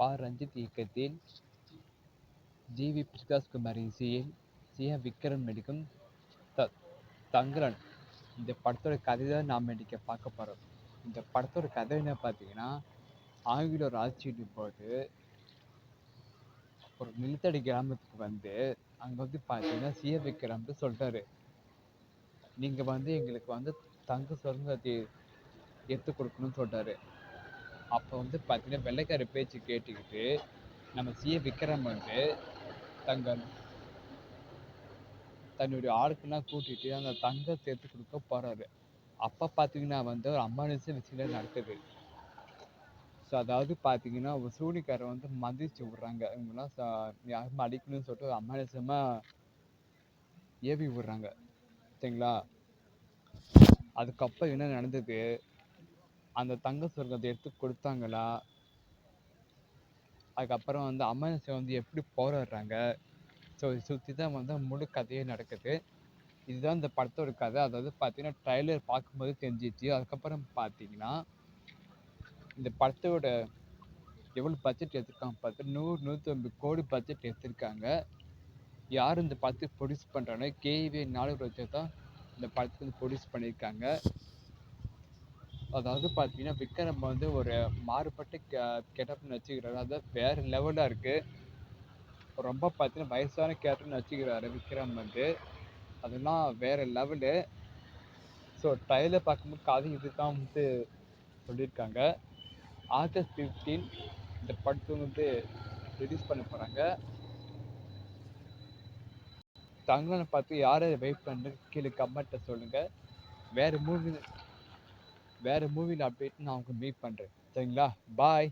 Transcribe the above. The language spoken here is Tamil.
பா ரஞ்சித் இயக்கத்தில் ஜிவி பிரகாஷ்குமார் இசையில் சி சியா விக்ரம் நடிக்கும் த தங்கரன். இந்த படத்தோட கதை தான் நாம் இன்னைக்கு பார்க்க போகிறோம் இந்த படத்தோட கதை என்ன பார்த்தீங்கன்னா ஆங்கிலோர் ஆட்சியின் போது ஒரு நிலத்தடி கிராமத்துக்கு வந்து அங்கே வந்து பார்த்தீங்கன்னா சிய விக்ரம் சொல்கிறாரு நீங்கள் வந்து எங்களுக்கு வந்து தங்க சுரங்கத்தை எடுத்து கொடுக்கணும்னு சொல்கிறாரு அப்போ வந்து பார்த்தீங்கன்னா வெள்ளைக்கார பேச்சு கேட்டுக்கிட்டு நம்ம சிஏ விக்ரம் வந்து தங்கள் தன்னுடைய ஆட்கள்லாம் கூட்டிட்டு அந்த தங்கத்தை எடுத்து கொடுக்க போறாரு. அப்போ பார்த்தீங்கன்னா வந்து ஒரு அமானுஷ விஷயம் நடக்குது. ஸோ அதாவது பார்த்தீங்கன்னா ஒரு சூனிக்காரை வந்து மதிச்சு விட்றாங்க. இவங்கெல்லாம் ச- யாருமே அடிக்கணும்னு சொல்லிட்டு ஒரு அமானுஷமாக ஏவி விடுறாங்க. சரிங்களா? அதுக்கப்புறம் என்ன நடந்தது? அந்த தங்க சொர்க்கத்தை எடுத்து கொடுத்தாங்களா? அதுக்கப்புறம் வந்து அமானுஷம் வந்து எப்படி போராடுறாங்க? ஸோ இதை சுற்றி தான் வந்து முழு கதையே நடக்குது. இதுதான் இந்த படத்தோட கதை. அதாவது பார்த்தீங்கன்னா ட்ரைலர் பார்க்கும்போது தெரிஞ்சிச்சு. அதுக்கப்புறம் பார்த்தீங்கன்னா இந்த படத்தோட எவ்வளோ பட்ஜெட் எடுத்திருக்காங்க பார்த்து நூறு நூற்றி ஐம்பது கோடி பட்ஜெட் எடுத்திருக்காங்க. யார் இந்த படத்தை ப்ரொடியூஸ் பண்ணுறாங்க கேவி நாலு தான் இந்த படத்துக்கு வந்து ப்ரொடியூஸ் பண்ணியிருக்காங்க. அதாவது பார்த்தீங்கன்னா விக்ரம் வந்து ஒரு மாறுபட்ட கெ கெட்டப்னு வச்சுக்கிறாரு. அதாவது வேறு லெவலாக இருக்குது ரொம்ப பார்த்தீங்கன்னா வயசான கேரக்டர்னு வச்சுக்கிறாரு விக்ரம் வந்து. அதெல்லாம் வேறு லெவலு ஸோ ட்ரைலர் பார்க்கும்போது கதை இதுதான் வந்து சொல்லியிருக்காங்க. ஆகஸ்ட் ஃபிஃப்டீன் இந்த படத்தை வந்து ரிலீஸ் பண்ண போகிறாங்க தங்கனை பார்த்து யாரை வெயிட் பண்ணுறது கீழே கமெண்ட்டை சொல்லுங்கள் வேறு மூவி வேறு மூவியில் அப்டேட் நான் உங்களுக்கு மீட் பண்ணுறேன் சரிங்களா? பாய்